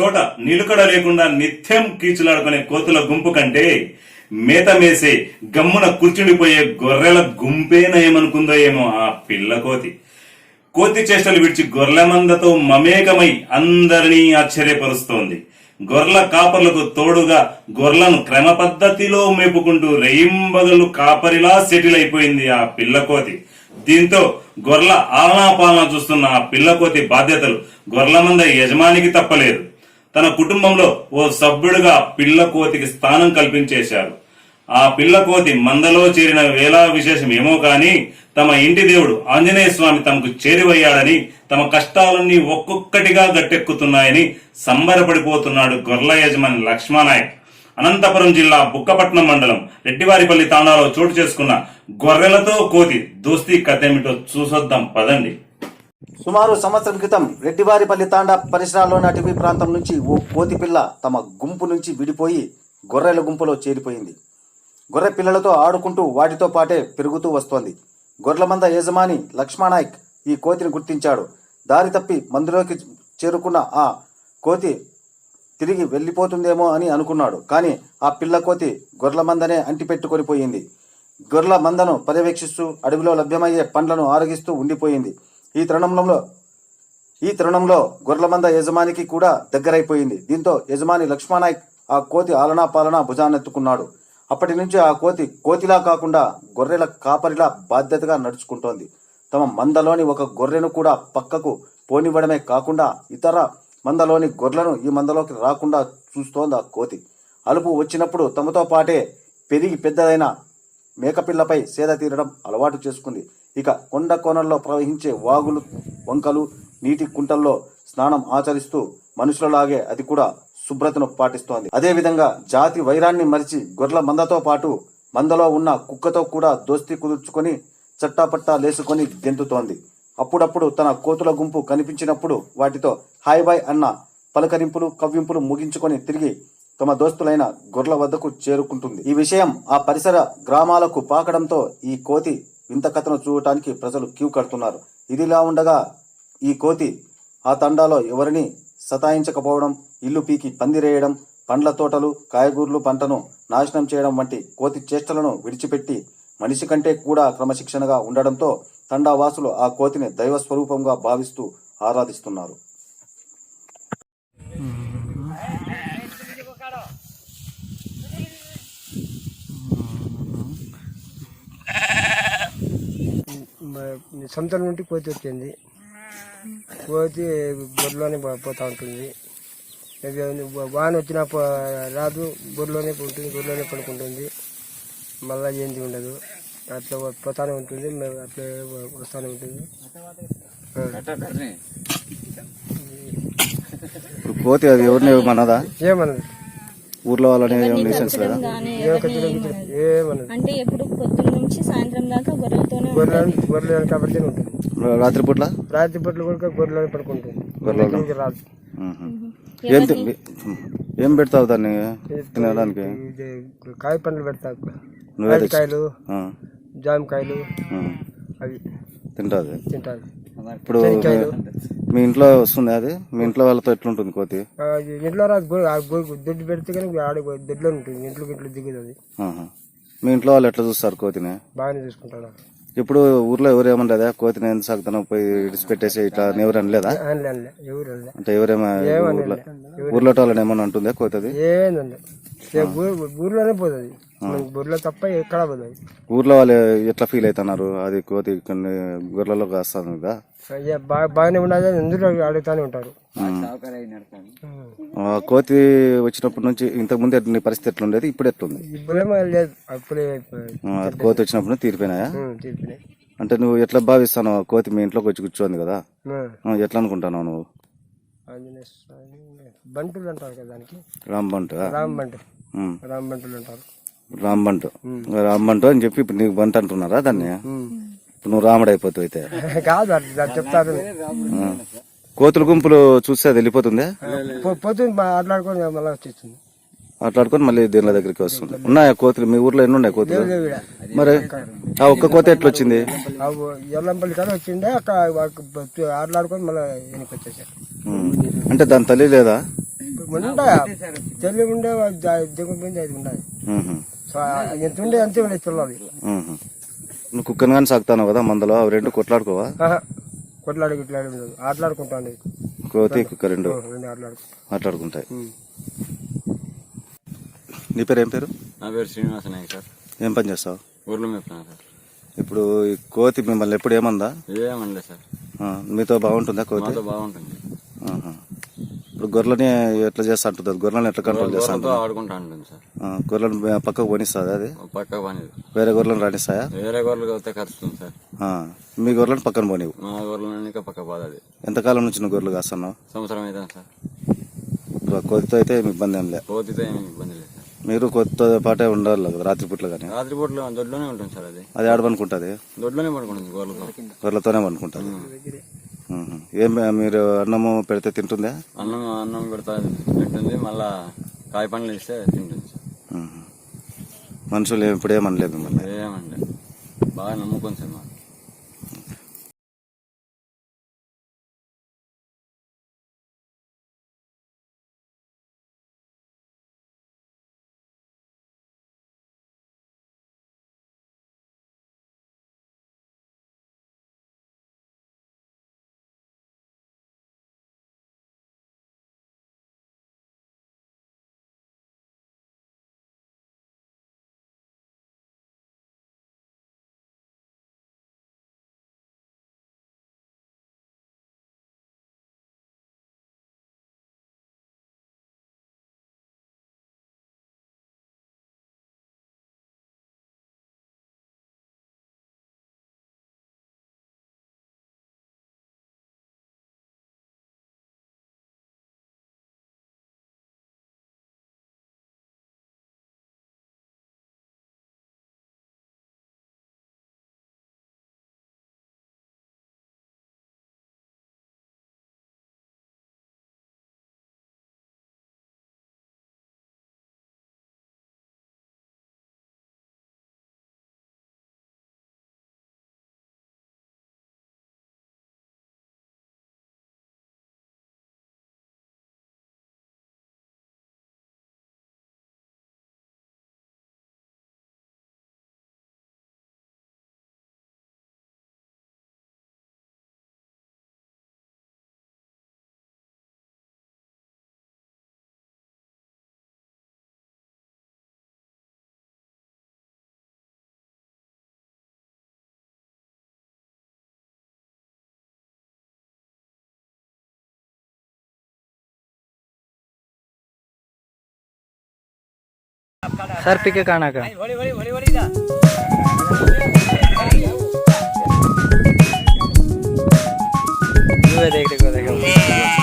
చోట నిలుకడ లేకుండా నిత్యం కీచులాడుకునే కోతుల గుంపు కంటే మేత మేసే గమ్మున కూర్చుండిపోయే గొర్రెల గుంపేనయమనుకుందో ఏమో ఆ పిల్ల కోతి. కోతి చేష్టలు విడిచి గొర్రెల మందతో మమేకమై అందరినీ ఆశ్చర్యపరుస్తోంది. గొర్రెల కాపర్లకు తోడుగా గొర్రెలను క్రమ పద్ధతిలో మేపుకుంటూ రెయింబగలు కాపరిలా సెటిల్ అయిపోయింది ఆ పిల్ల కోతి. దీంతో గొర్రెల ఆలనా పాలన చూస్తున్న ఆ పిల్ల కోతి బాధ్యతలు గొర్రెల మంద యజమానికి తప్పలేదు. తన కుటుంబంలో ఓ సభ్యుడిగా పిల్ల కోతికి స్థానం కల్పించేశారు ఆ పిల్ల కోతి మందలో చేరిన వేలా విశేషం ఏమో కాని తమ ఇంటి దేవుడు ఆంజనేయ స్వామి తమకు చేరువయ్యాడని తమ కష్టాలన్నీ ఒక్కొక్కటిగా గట్టెక్కుతున్నాయని సంబరపడిపోతున్నాడు గొర్ల యజమాని లక్ష్మానాయక్. అనంతపురం జిల్లా బుక్కపట్నం మండలం రెడ్డివారిపల్లి తాండాలో చోటు చేసుకున్న గొర్రెలతో కోతి దోస్తీ కథేమిటో చూసొద్దాం పదండి. సుమారు సంవత్సరం క్రితం రెడ్డివారిపల్లి తాండా పరిసరాల్లోని అటవీ ప్రాంతం నుంచి ఓ కోతి పిల్ల తమ గుంపు నుంచి విడిపోయి గొర్రెల గుంపులో చేరిపోయింది. గొర్రె పిల్లలతో ఆడుకుంటూ వాటితో పాటే పెరుగుతూ వస్తోంది. గొర్రెమంద యజమాని లక్ష్మణాయక్ ఈ కోతిని గుర్తించాడు. దారి తప్పి మందులోకి చేరుకున్న ఆ కోతి తిరిగి వెళ్ళిపోతుందేమో అని అనుకున్నాడు. కానీ ఆ పిల్ల కోతి గొర్రెల మందనే అంటిపెట్టుకొని పోయింది. గొర్రెల మందను పర్యవేక్షిస్తూ అడవిలో లభ్యమయ్యే పండ్లను ఆరగిస్తూ ఉండిపోయింది. ఈ తరుణంలో ఈ తరుణంలో గొర్రెల మంద యజమానికి కూడా దగ్గరైపోయింది. దీంతో యజమాని లక్ష్మణాయక్ ఆ కోతి ఆలనా పాలనా భుజాన్నెత్తుకున్నాడు. అప్పటి నుంచి ఆ కోతి కోతిలా కాకుండా గొర్రెల కాపరిలా బాధ్యతగా నడుచుకుంటోంది. తమ మందలోని ఒక గొర్రెను కూడా పక్కకు పోనివ్వడమే కాకుండా ఇతర మందలోని గొర్రెలను ఈ మందలోకి రాకుండా చూస్తోంది ఆ కోతి. అలుపు వచ్చినప్పుడు తమతో పాటే పెరిగి పెద్దదైన మేకపిల్లపై సేద తీరడం అలవాటు చేసుకుంది. ఇక కొండ కోణల్లో ప్రవహించే వాగులు వంకలు నీటి కుంటల్లో స్నానం ఆచరిస్తూ మనుషులలాగే అది కూడా శుభ్రతను పాటిస్తోంది. అదేవిధంగా జాతి వైరాన్ని మరిచి గొర్రెల మందతో పాటు మందలో ఉన్న కుక్కతో కూడా దోస్తి కుదుర్చుకొని చట్టాపట్టా లేసుకొని గెంతుతోంది. అప్పుడప్పుడు తన కోతుల గుంపు కనిపించినప్పుడు వాటితో హాయ్ బాయ్ అన్న పలకరింపులు కవ్వింపులు ముగించుకొని తిరిగి తమ దోస్తులైన గొర్రెల వద్దకు చేరుకుంటుంది. ఈ విషయం ఆ పరిసర గ్రామాలకు పాకడంతో ఈ కోతి వింత కథను చూడటానికి ప్రజలు క్యూ కడుతున్నారు. ఇదిలా ఉండగా ఈ కోతి ఆ తండాలో ఎవరిని సతాయించకపోవడం ఇల్లు పీకి పందిరేయడం పండ్ల తోటలు కాయగూరలు పంటను నాశనం చేయడం వంటి కోతి చేష్టలను విడిచిపెట్టి మనిషి కంటే కూడా క్రమశిక్షణగా ఉండడంతో తండా వాసులు ఆ కోతిని దైవ స్వరూపంగా భావిస్తూ ఆరాధిస్తున్నారు మ- సొంత నుండి కోతి వచ్చింది. కోతి బొడ్లోనే పోతా ఉంటుంది. వాన వచ్చినా రాదు. బొడ్లోనే ఉంటుంది బొడ్లోనే పడుకుంటుంది. మళ్ళా ఏంది ఉండదు. అట్లా పోతానే ఉంటుంది. అట్లా వస్తానే ఉంటుంది. ఇప్పుడు కోతి అది ఎవరిని మనదా ఏమన్నది? ఊర్లో వాళ్ళని న్యూసెన్స్ లేదా గానీ ఏ ఎవరిని కత్తిలో ఏమన్నది అంటే ఎప్పుడు పొద్దున్న నుంచి సాయంత్రం దాకా గొర్రెలతోనే గొర్రెలు గొర్రెలు కాబట్టి ఉంటుంది? రాత్రి పూట్ల? రాత్రి పట్లు కూడా గొర్రెలు పడుకుంటుంది గొర్రెలు. దగ్గరికి రాదు. ఏం పెడతావు దాన్ని తినడానికి? ఇది కాయ పండ్లు పెడతా కాయలు ఆ, జామకాయలు అవి తింటాది. తింటారు. ఇప్పుడు మీ ఇంట్లో వస్తుంది అది? మీ ఇంట్లో వాళ్ళతో ఎట్లుంటుంది కోతి? ఆ, ఇంట్లో రాదు గొ- ఆ గొ- దొడ్డు పెడితే కానీ ఆడ దొడ్లో ఉంటుంది ఇంట్లో ఇంట్లో దిగుతుంది. ఆహా. మీ ఇంట్లో వాళ్ళు ఎట్లా చూస్తారు కోతిని? బాగానే చూసుకుంటాడు ఇప్పుడు ఊర్లో ఎవరు ఏమనలేదా? కోతిని ఎంత సాగుతానో పోయి ఇడిచిపెట్టేసి ఇట్లా అని ఎవరు అనలేదా? అనలే అనలే ఎవరు అనలే. అంటే ఎవరేమో ఊర్లో ఊర్లో వాళ్ళని ఏమన్నా ఉంటుందా కోతి అది? ఏందండి ఏ ఊరు- ఊర్లోనే పోతుంది. మనకి ఊర్లో తప్ప ఎక్కడ పోతుంది. ఊర్లో వాళ్ళు ఎట్లా ఫీల్ అవుతున్నారు? అది కోతి కొన్ని గొర్రెలో కాస్తాను కదా బాగానే అని అందరూ అడుగుతానే ఉంటారు. ఆ, కోతి వచ్చినప్పటి నుంచి ఇంతకు ముందు నీ పరిస్థితి ఎట్లుండేది? ఇప్పుడు ఎట్లుంది? ఇప్పుడేమో లేదు అప్పుడే ఆ, కోతి వచ్చినప్పుడు తీరిపోయినాయా? అంటే నువ్వు ఎట్లా భావిస్తావు కోతి మీ ఇంట్లోకి వచ్చి కూర్చోంది కదా. ఎట్లా అనుకుంటున్నావు నువ్వు? ఆంజనేయ స్వామి బంటులు అంటారు కదా దానికి. రాంబంటు రామ్ బంటు. ఉమ్, రామ్ బంటులు అంటారు. రాంబంటు రాంబంటు అని చెప్పి ఇప్పుడు నీకు బంటు అంటున్నారా దాన్ని? నువ్వు రాముడు అయిపోతావు అయితే. కాదు చెప్తారు. కోతుల గుంపులు చూస్తే అది వెళ్ళిపోతుందా? పోతుంది మాట్లాడుకొని మళ్ళీ వచ్చేస్తుంది. మాట్లాడుకొని మళ్ళీ దీనిల దగ్గరికి వస్తుంది? ఉన్నాయా కోతులు? మీ ఊర్లో ఎన్ని ఉన్నాయి కోతులు? మరి ఆ ఒక్క కోత ఎట్లా వచ్చింది? ఎల్లంపల్లి కాడ వచ్చిండే అక్కడ ఆటలాడుకొని మళ్ళీ వెనక్కి వచ్చేసారు. అంటే దాని తల్లి లేదా? ఉంటాయా తెల్లి ఉండే దిగుపోయింది అది ఉండాలి. ఎంత ఉండే అంతే ఉండే పిల్లలు. నువ్వు కుక్కను కానీ సాగుతాను కదా మందలో అవి రెండు కొట్లాడుకోవా. కొట్లాడి గిట్లాడి ఉండదు ఆటలాడుకుంటాండి కోతి కుక్క రెండు. రెండు ఆటలాడుకుంటా మాట్లాడుకుంటాయి నీ పేరు ఏం పేరు? నా పేరు శ్రీనివాస నాయక్ సార్. ఏం పని చేస్తావు? ఊర్లో మేపుతున్నాను సార్. ఇప్పుడు ఈ కోతి మిమ్మల్ని ఎప్పుడు ఏమందా? ఏమనలే సార్. ఆ, మీతో బాగుంటుందా కోతి? మాతో బాగుంటుంది. ఆహా. ఇప్పుడు గొర్రెలని ఎట్లా చేస్తా అంటుంది గొర్రెలను ఎట్లా కంట్రోల్ చేస్తా ఉంటుంది ఆడుకుంటా ఉంటుంది సార్. ఆ, గొర్రెలను పక్కకు పోనిస్తుంది అది? ఒక పక్క పని వేరే గొర్రెలను రాణిస్తాయా వేరే గొర్రెలు వస్తే కరుస్తుంది సార్. ఆ, మీ గొర్రెలను పక్కన పోనివు మా గొర్రెలు ఇంకా పక్క బాధ అది. ఎంతకాలం నుంచి నువ్వు గొర్రెలు కాస్తున్నావు? సంవత్సరం అయితే సార్. ఇప్పుడు ఆ కోతితో అయితే ఏమి ఇబ్బంది ఏం లే పోతితో ఏమి ఇబ్బంది లేదు సార్. మీరు కోతితో పాటే ఉండాలి కదా రాత్రిపూట్ల కానీ? రాత్రిపూట్లో దొడ్లోనే ఉంటుంది సార్ అది. అది ఆడపనుకుంటుంది దొడ్లోనే పడుకుంటుంది గొర్రెలతో. గొర్రెలతోనే పనుకుంటుంది. మ్మ్. ఏం మీరు అన్నము పెడితే తింటుందా? అన్నం అన్నం పెడతా తింటుంది మళ్ళా కాయ పండ్లు ఇస్తే తింటుంది. మనుషులు ఇప్పుడు ఏమనలేదు మిమ్మల్ని. ఏమండి? బాగా నమ్ముకుంది ಸರ್ಪಿಗೆ ಕಾಣಾಕ ನೀವೇ ದೇಗ್ರಿ